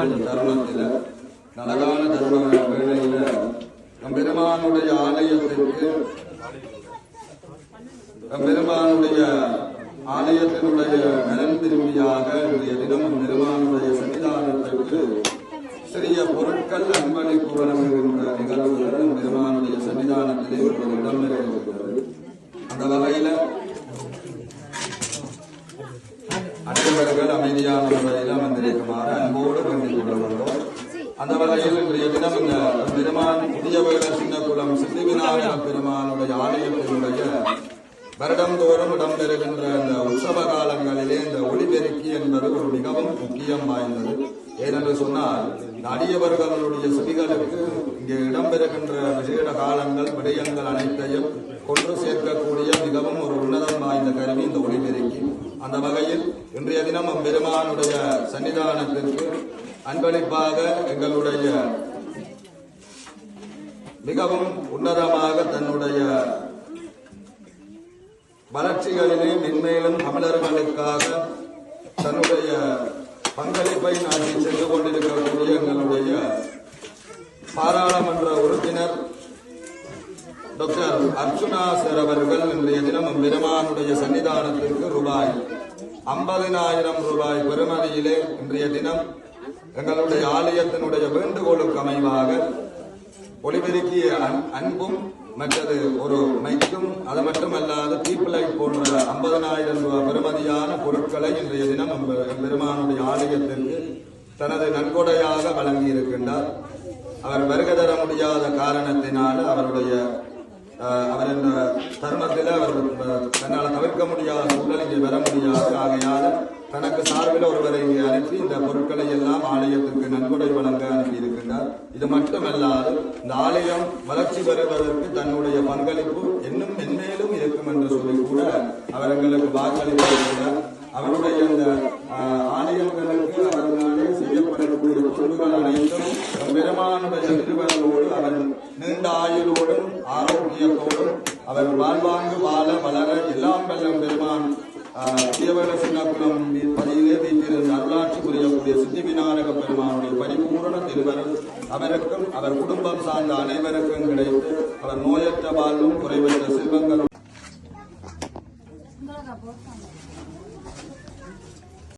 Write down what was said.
இந்த தருணத்தில் அழகான தருணம் வேளையில் நம் பெருமானுடைய ஆலயத்திற்கு நம் பெருமானுடைய ஆலயத்தினுடைய மனம் திரும்பியாக சிறிய பொருட்கள் அன்பளிப்பு வழங்குகின்ற நிகழ்வுகள் பெருமானுடைய சன்னிதானத்திலே ஒரு இடம்பெற இருக்கிறது. அந்த வகையில் நண்பர்கள் அமைதியான முறையில் அமர்ந்திருக்குமாறு அன்போடு வேண்டிக் வந்தோம் அந்த வகையில் இன்றைய தினம் இந்த பெருமான் புதிய வேட சின்னக்குளம் சித்தி விநாயகர் பெருமானுடைய ஆலயத்தினுடைய வருடந்தோறும் இடம்பெறுகின்ற இந்த உற்சவ காலங்களிலே இந்த ஒளிபெருக்கி என்பது ஒரு மிகவும் முக்கியம் வாய்ந்தது. ஏனென்று சொன்னால் இந்த அடியவர்களுடைய செவிகளுக்கு இங்கே இடம்பெறுகின்ற விசேட காலங்கள் விடயங்கள் அனைத்தையும் கொன்று சேர்க்கக்கூடிய மிகவும் ஒரு உன்னதம் வாய்ந்த கருவி இந்த ஒளிபெருக்கி. அந்த வகையில் இன்றைய தினம் பெருமானுடைய சன்னிதானத்திற்கு அன்பளிப்பாக எங்களுடைய மிகவும் உன்னதமாக தன்னுடைய வளர்ச்சிகளிலே மென்மேலும் தமிழர்களுக்காக தன்னுடைய பங்களிப்பை நாட்டில் சென்று கொண்டிருக்கக்கூடிய எங்களுடைய பாராளுமன்ற அர்ச்சுனா சார் அவர்கள் இன்றைய தினம் பெருமானுடைய சன்னிதானத்திற்கு ரூபாய் ஐம்பதினாயிரம் ரூபாய் பெருமதியிலே இன்றைய தினம் எங்களுடைய ஆலயத்தினுடைய வேண்டுகோளுக்கு அமைவாக ஒளிபெருக்கிய அன்பும் மற்றது ஒரு மைக்கும் அது மட்டுமல்லாது தீப்பிளை போன்ற ஐம்பதனாயிரம் ரூபாய் பெறுமதியான பொருட்களை இன்றைய தினம் பெருமானுடைய ஆலயத்திற்கு தனது நன்கொடையாக வழங்கி இருக்கின்றார் அவர் வருகை தர முடியாத காரணத்தினால் அவருடைய அவரின் அவர் அவர் தன்னால் தவிர்க்க முடியாத சூழல் இங்கே வர முடியாது. ஆகையால் தனக்கு சார்பில் ஒருவரை இங்கே அனுப்பி இந்த பொருட்களை எல்லாம் ஆலயத்திற்கு நன்கொடை வழங்க அனுப்பியிருக்கின்றார். இது மட்டுமல்லாது இந்த ஆலயம் வளர்ச்சி பெறுவதற்கு தன்னுடைய பங்களிப்பு இன்னும் மென்மேலும் இருக்கும் என்று சொல்லி கூட அவர் எங்களுக்கு வாக்களித்திருக்கிறார். அவருடைய இந்த ஆஹ், ஆலயங்களுக்கு அவர்களாலே செய்யப்படக்கூடிய தொண்டுகள் அனைத்தும் பெருமானுடைய திருவர்களோடு நீண்ட ஆயுளோடும் ஆரோக்கியத்தோடும் அவர் வாழ்வாங்கு வாழ வளர எல்லாம் வெல்லம் பெருமான் தீவன சின்னக்குளம் பதியிலே வீட்டிலிருந்து அருளாட்சி புரியக்கூடிய சித்தி விநாயக பெருமானுடைய பரிபூரண திருவரும் அவருக்கும் அவர் குடும்பம் சார்ந்த அனைவருக்கும் கிடைத்து அவர் நோயற்ற வாழ்வும் குறைவற்ற செல்வங்களும்